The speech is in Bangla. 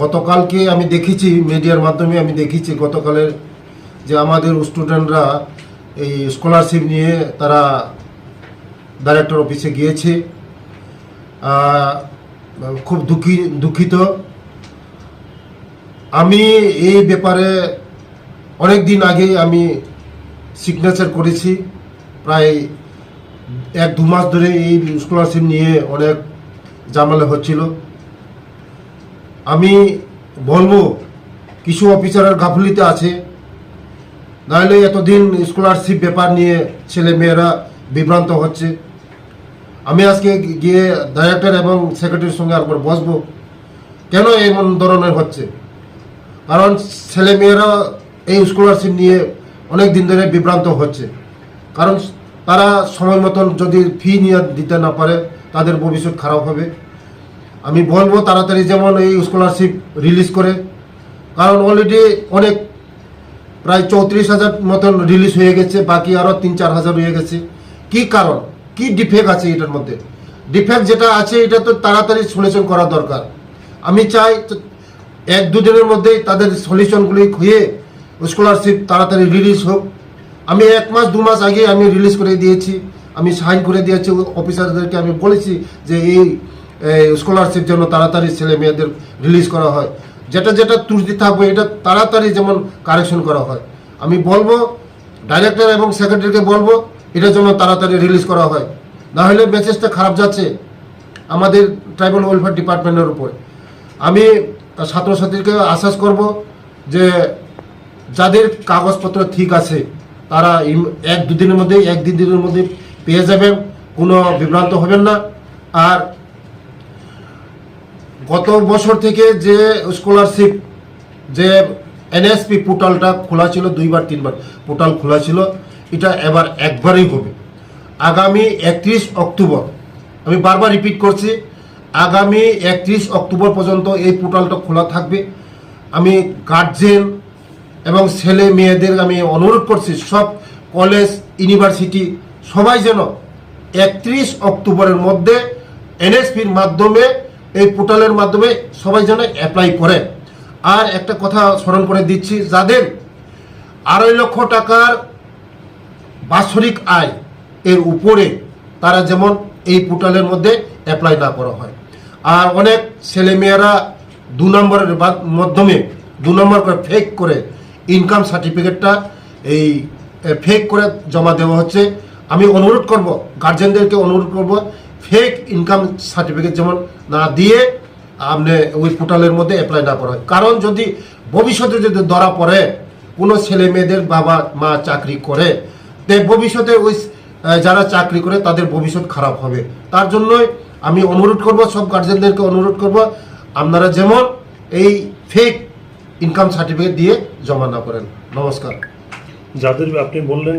গতকালকে আমি দেখেছি মিডিয়ার মাধ্যমে আমি দেখেছি গতকালের যে আমাদের স্টুডেন্টরা এই স্কলারশিপ নিয়ে তারা ডাইরেক্টর অফিসে গিয়েছে। খুব দুঃখী, দুঃখিত। আমি এই ব্যাপারে অনেক দিন আগে আমি সিগনেচার করেছি। প্রায় এক দু মাস ধরে এই স্কলারশিপ নিয়ে অনেক ঝামেলা হচ্ছিল। আমি বলব, কিছু অফিসারের গাফলিতে আছে। নাহলে এতদিন স্কলারশিপ ব্যাপার নিয়ে ছেলে মেয়েরা বিভ্রান্ত হচ্ছে। আমি আজকে গিয়ে ডাইরেক্টর এবং সেক্রেটারির সঙ্গে একবার বসবো। কেন এমন ধরনের হচ্ছে? কারণ ছেলে মেয়েরা এই স্কলারশিপ নিয়ে অনেক দিন ধরে বিভ্রান্ত হচ্ছে। কারণ তারা সময় মতন যদি ফি নিয়ে দিতে না পারে, তাদের ভবিষ্যৎ খারাপ হবে। আমি বলব তাড়াতাড়ি যেমন এই স্কলারশিপ রিলিজ করে, কারণ অলরেডি অনেক প্রায় চৌত্রিশ হাজার মতন রিলিজ হয়ে গেছে, বাকি আরও তিন চার হাজার হয়ে গেছে। কি কারণ? কি ডিফেক্ট আছে এটার মধ্যে? ডিফেক্ট যেটা আছে, এটা তো তাড়াতাড়ি সলিউশন করা দরকার। আমি চাই এক দুদিনের মধ্যেই তাদের সলিউশনগুলি খুঁয়ে স্কলারশিপ তাড়াতাড়ি রিলিজ হোক। আমি এক মাস, দু মাস আগে আমি রিলিজ করে দিয়েছি। আমি সাইন করে দিয়েছি অফিসারদেরকে আমি বলেছি যে এই স্কলারশিপ যেন তাড়াতাড়ি ছেলে মেয়েদের রিলিজ করা হয়। যেটা যেটা ত্রুটি থাকবে, এটা তাড়াতাড়ি যেমন কারেকশন করা হয়। আমি বলব ডাইরেক্টর এবং সেক্রেটারিকে বলব এটা যেন তাড়াতাড়ি রিলিজ করা হয়। না হলে মেসেজটা খারাপ যাচ্ছে আমাদের ট্রাইবাল ওয়েলফেয়ার ডিপার্টমেন্টের উপরে। আমি ছাত্রছাত্রীকে আশ্বাস করব যে, যাদের কাগজপত্র ঠিক আছে, তারা এক দুদিনের মধ্যে এক দুই দিনের মধ্যে পেয়ে যাবেন। কোনো বিভ্রান্ত হবেন না। আর গত বছর থেকে যে স্কলারশিপ যে এনএসপি পোর্টালটা খোলা ছিল, দুইবার, তিনবার পোর্টাল খোলা ছিল, এটা এবার একবারই হবে। আগামী একত্রিশ অক্টোবর, আমি বারবার রিপিট করছি, আগামী একত্রিশ অক্টোবর পর্যন্ত এই পোর্টালটা খোলা থাকবে। আমি গার্জেন এবং ছেলে মেয়েদের আমি অনুরোধ করছি, সব কলেজ ইউনিভার্সিটি সবাই যেন একত্রিশ অক্টোবরের মধ্যে এনএসপির মাধ্যমে এই পোর্টালের মাধ্যমে সবাই যেন অ্যাপ্লাই করে। আর একটা কথা স্মরণ করে দিচ্ছি, যাদের আড়াই লক্ষ টাকার বাৎসরিক আয় এর উপরে তারা যেমন এই পোর্টালের মধ্যে অ্যাপ্লাই না করা হয়। আর অনেক ছেলেমেয়েরা দু নম্বরের মাধ্যমে দু নম্বর করে ফেক করে ইনকাম সার্টিফিকেটটা এই ফেক করে জমা দেওয়া হচ্ছে। আমি অনুরোধ করব গার্জেনদেরকে অনুরোধ করব ফেক ইনকাম সার্টিফিকেট যেমন না দিয়ে আপনি ওই পোর্টালের মধ্যে অ্যাপ্লাই না করা কারণ যদি ভবিষ্যতে যদি ধরা পড়ে, কোনো ছেলে মেয়েদের বাবা মা চাকরি করে, তে ভবিষ্যতে ওই যারা চাকরি করে তাদের ভবিষ্যৎ খারাপ হবে। তার জন্যই আমি অনুরোধ করব, সব গার্জেনদেরকে অনুরোধ করব, আপনারা যেমন এই ফেক ইনকাম সার্টিফিকেট দিয়ে জমা না করেন। নমস্কার। যাদের আপনি বললেন